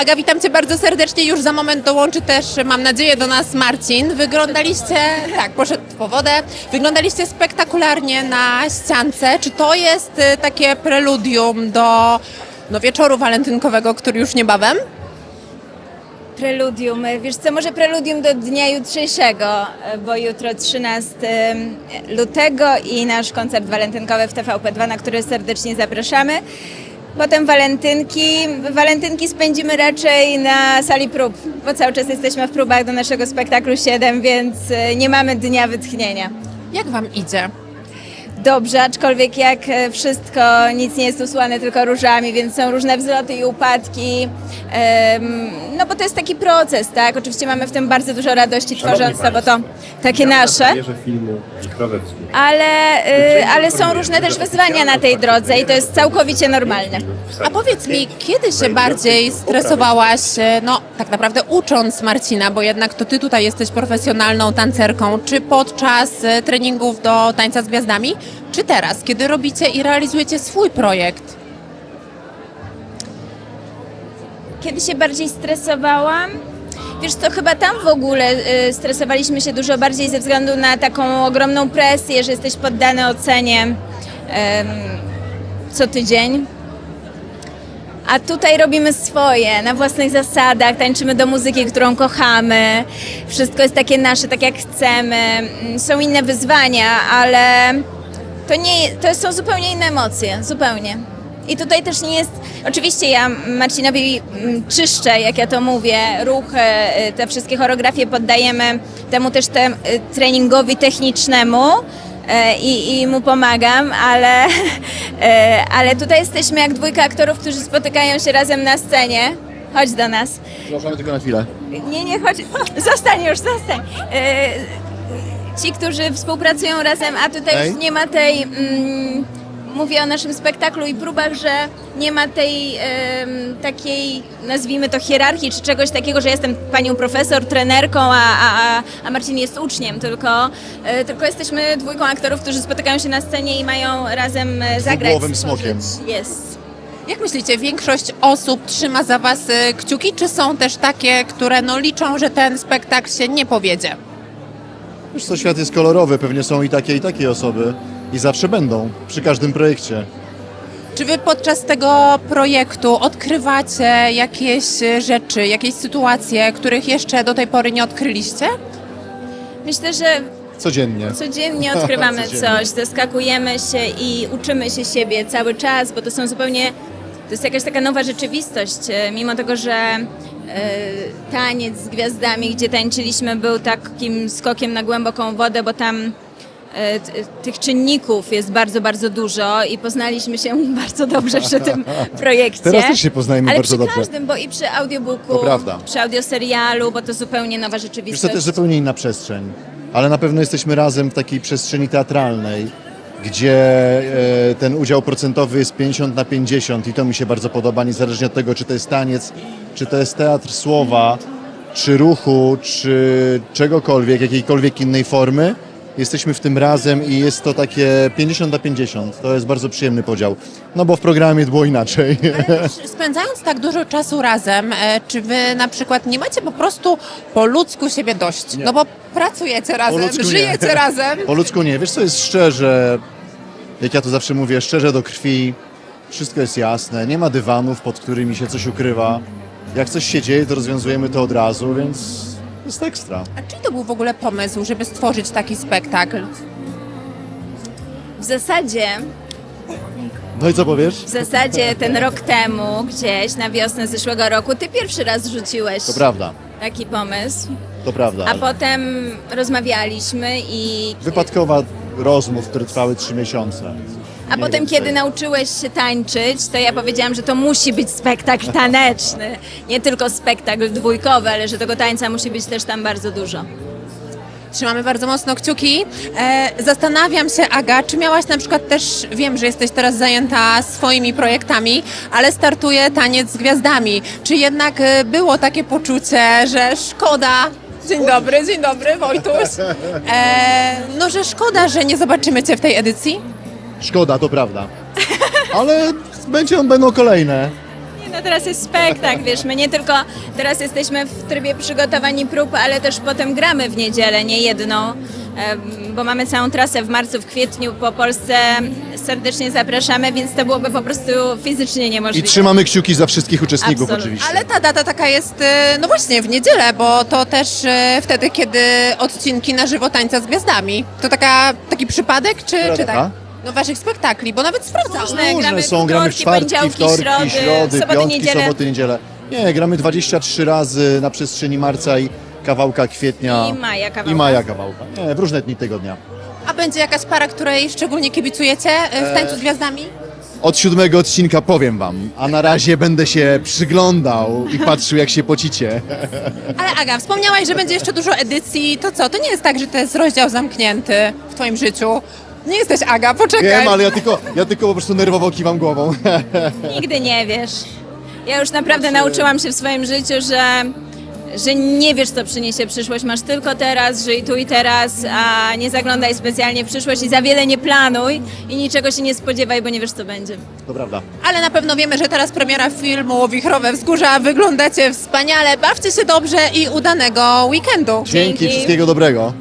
Aga, witam Cię bardzo serdecznie. Już za moment dołączy też, mam nadzieję, do nas Marcin. Wyglądaliście, tak, poszedł po wodę. Wyglądaliście spektakularnie na ściance. Czy to jest y, takie preludium do no, wieczoru walentynkowego, który już niebawem? Preludium, wiesz co, może preludium do dnia jutrzejszego, bo jutro 13 lutego i nasz koncert walentynkowy w TVP2, na który serdecznie zapraszamy. Potem walentynki. Walentynki spędzimy raczej na sali prób, bo cały czas jesteśmy w próbach do naszego spektaklu 7, więc e, nie mamy dnia wytchnienia. Jak Wam idzie? Dobrze, aczkolwiek jak e, wszystko, nic nie jest usłane tylko różami, więc są różne wzloty i upadki. No bo to jest taki proces, tak? Oczywiście mamy w tym bardzo dużo radości tworząc to, bo to takie nasze. Bierze filmu. Ale, y, ale są różne też wyzwania na tej drodze i to jest całkowicie normalne. A powiedz mi, kiedy się bardziej stresowałaś, e, no tak naprawdę ucząc Marcina, bo jednak to Ty tutaj jesteś profesjonalną tancerką, czy podczas e, treningów do Tańca z Gwiazdami, czy teraz, kiedy robicie i realizujecie swój projekt? Kiedy się bardziej stresowałam? Wiesz co, chyba tam w ogóle y, stresowaliśmy się dużo bardziej ze względu na taką ogromną presję, że jesteś poddany ocenie co tydzień. A tutaj robimy swoje, na własnych zasadach, tańczymy do muzyki, którą kochamy. Wszystko jest takie nasze, tak jak chcemy. Mm, Są inne wyzwania, ale to, nie, to są zupełnie inne emocje, zupełnie. I tutaj też nie jest, oczywiście ja Marcinowi mm, czyszczę, jak ja to mówię, ruchy, y, te wszystkie choreografie poddajemy temu też te, y, treningowi technicznemu e, i, i mu pomagam, ale, e, ale tutaj jesteśmy jak dwójka aktorów, którzy spotykają się razem na scenie. Chodź do nas. Zapraszamy tylko na chwilę. Nie, nie, chodź. Zostań już, zostań. Ci, którzy współpracują razem, a tutaj Ej. już nie ma tej. Mm, mówię o naszym spektaklu i próbach, że nie ma tej em, takiej, nazwijmy to hierarchii, czy czegoś takiego, że jestem panią profesor, trenerką, a, a, a- a Marcin jest uczniem, tylko, e, tylko jesteśmy dwójką aktorów, którzy spotykają się na scenie i mają razem e, zagrać. dwugłowym smokiem. Jest. Jak myślicie, większość osób trzyma za Was e, kciuki, czy są też takie, które no, liczą, że ten spektakl się nie powiedzie? Wiesz co, świat jest kolorowy, pewnie są i takie, i takie osoby. I zawsze będą, przy każdym projekcie. Czy wy podczas tego projektu odkrywacie jakieś e, rzeczy, jakieś sytuacje, których jeszcze do tej pory nie odkryliście? Myślę, że Codziennie. Codziennie odkrywamy Codziennie. coś, zaskakujemy się i uczymy się siebie cały czas, bo to są zupełnie, to jest jakaś taka nowa rzeczywistość, e, mimo tego, że taniec z gwiazdami, gdzie tańczyliśmy, był takim skokiem na głęboką wodę, bo tam e, tych czynników jest bardzo, bardzo dużo i poznaliśmy się bardzo dobrze przy tym projekcie. Teraz też się poznajemy Ale bardzo przy dobrze. każdym, bo i przy audiobooku, przy audioserialu, bo to zupełnie nowa Wiesz rzeczywistość. to jest zupełnie inna przestrzeń. Ale na pewno jesteśmy razem w takiej przestrzeni teatralnej, gdzie e, ten udział procentowy jest 50 na 50 i to mi się bardzo podoba, niezależnie od tego, czy to jest taniec, czy to jest teatr słowa, czy ruchu, czy czegokolwiek, jakiejkolwiek innej formy. Jesteśmy w tym razem i jest to takie 50 na 50. To jest bardzo przyjemny podział. No bo w programie było inaczej. Spędzając tak dużo czasu razem, e, czy wy na przykład nie macie po prostu po ludzku siebie dość? No bo pracujecie razem, ludzku nie. żyjecie razem. Po ludzku nie. Wiesz co jest szczerze, jak ja to zawsze mówię, szczerze do krwi. Wszystko jest jasne, nie ma dywanów, pod którymi się coś ukrywa. Jak coś się dzieje, to rozwiązujemy to od razu, więc jest ekstra. A czyj to był w ogóle pomysł, żeby stworzyć taki spektakl? W zasadzie No i co powiesz? W zasadzie ten rok temu, gdzieś na wiosnę zeszłego roku, ty pierwszy raz rzuciłeś To prawda, taki pomysł, to prawda. a potem rozmawialiśmy i. Wypadkowa rozmów, które trwały trzy miesiące. A potem, kiedy nauczyłeś się tańczyć, to ja powiedziałam, że to musi być spektakl taneczny. Nie tylko spektakl dwójkowy, ale że tego tańca musi być też tam bardzo dużo. Trzymamy bardzo mocno kciuki. E, zastanawiam się, Aga, czy miałaś na przykład też, wiem, że jesteś teraz zajęta swoimi projektami, ale startuje taniec z gwiazdami. Czy jednak e, było takie poczucie, że szkoda. Dzień dobry, dzień dobry, Wojtuś. E, no, że szkoda, że nie zobaczymy Cię w tej edycji. Szkoda, to prawda. Ale będzie, będą kolejne. No teraz jest spektakl, wiesz, my nie tylko teraz jesteśmy w trybie przygotowań i prób, ale też potem gramy w niedzielę, nie jedną, em, bo mamy całą trasę w marcu, w kwietniu po Polsce. Serdecznie zapraszamy, więc to byłoby po prostu fizycznie I niemożliwe. trzymamy kciuki za wszystkich uczestników Absolutnie. oczywiście. Ale ta data taka jest, e, no właśnie, w niedzielę, bo to też e, wtedy, kiedy odcinki na żywo tańca z gwiazdami. To taka, taki przypadek, czy, Która czy data? No waszych spektakli, bo nawet sprawdzałam. Różne. Różne gramy są, gramy w wtorki, czwartki, poniedziałki, wtorki, środy, środy, soboty, piątki, niedziele. soboty, niedziele. Nie, gramy 23 razy na przestrzeni marca i kawałka kwietnia. I maja kawałka. I maja kawałka. Nie, w różne dni tygodnia. A będzie jakaś para, której szczególnie kibicujecie e, w tańcu z gwiazdami? Od siódmego odcinka powiem wam, a na razie będę się przyglądał i patrzył jak się pocicie. Ale Aga, wspomniałaś, że będzie jeszcze dużo edycji. To co? To nie jest tak, że to jest rozdział zamknięty w twoim życiu. Nie jesteś Aga, poczekaj. Wiem, ale ja tylko, ja tylko po prostu nerwowo kiwam głową. Nigdy nie wiesz. Ja już naprawdę nauczyłam się w swoim życiu, że, że nie wiesz, co przyniesie przyszłość. Masz tylko teraz, żyj tu i teraz, a nie zaglądaj specjalnie w przyszłość i za wiele nie planuj i niczego się nie spodziewaj, bo nie wiesz, co będzie. To prawda. Ale na pewno wiemy, że teraz premiera filmu Wichrowe Wzgórza. Wyglądacie wspaniale, bawcie się dobrze i udanego weekendu. Dzięki, Dzięki. wszystkiego dobrego.